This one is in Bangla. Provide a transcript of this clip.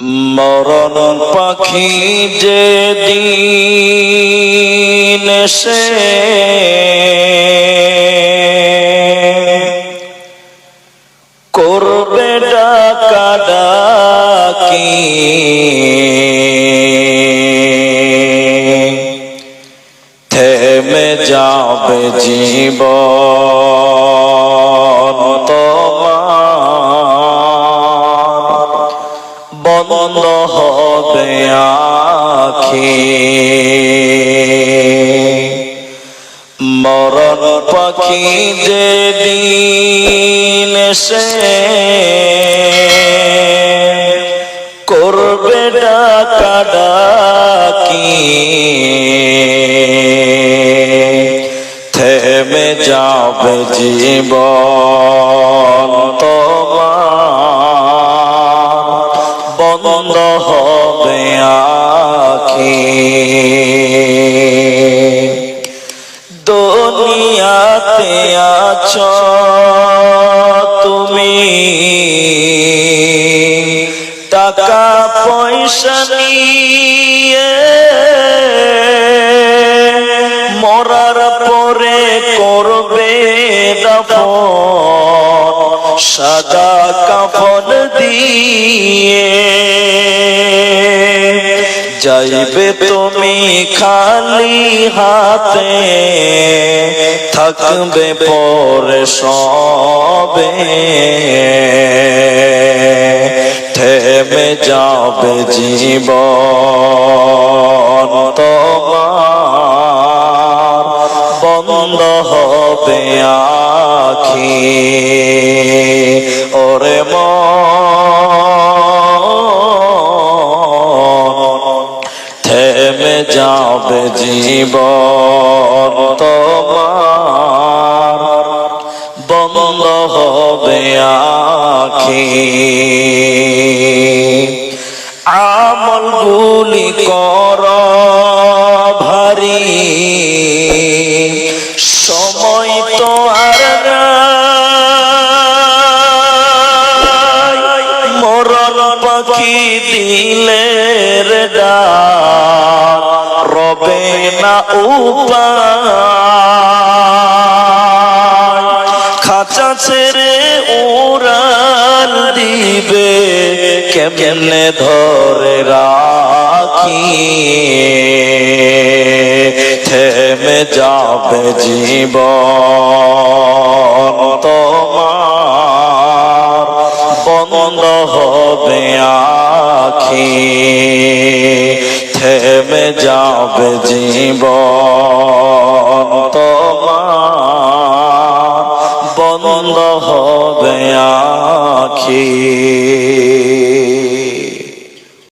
মরণ পাখি যে দিন সে করবে ডাকা ডাকি। থেমে যাবে জীব বন্ধ হবে আখি। মরণ পাখি যে দিন সে করবে ডাকা ডাকি। থেমে যাবে জীবন। দুনিয়াতে আছো তুমি। টাকা পয়সা নিয়ে মরার পরে করবে সাদা কাফন দিয়ে। যাইবে তুমি খালি হাতে থাকবে পরে সবে। থেমে যাবে জীবন তোমার বন্ধ হবে আখি। থেমে যাবে জীবন তোমার। বন্ধ হবে আখি। আমল গুলি কর ভারী। সময় তো আর। মরণ পাখি দিলের ডাক। উপায় খাঁচা ছেড়ে উড়াল দিবে, কেমনে ধরে রাখি থেমে যাবে জীবন তোমার, বন্ধ হবে আখি। থেমে যাবে জীবন তোমার। বন্ধ হবে আখি।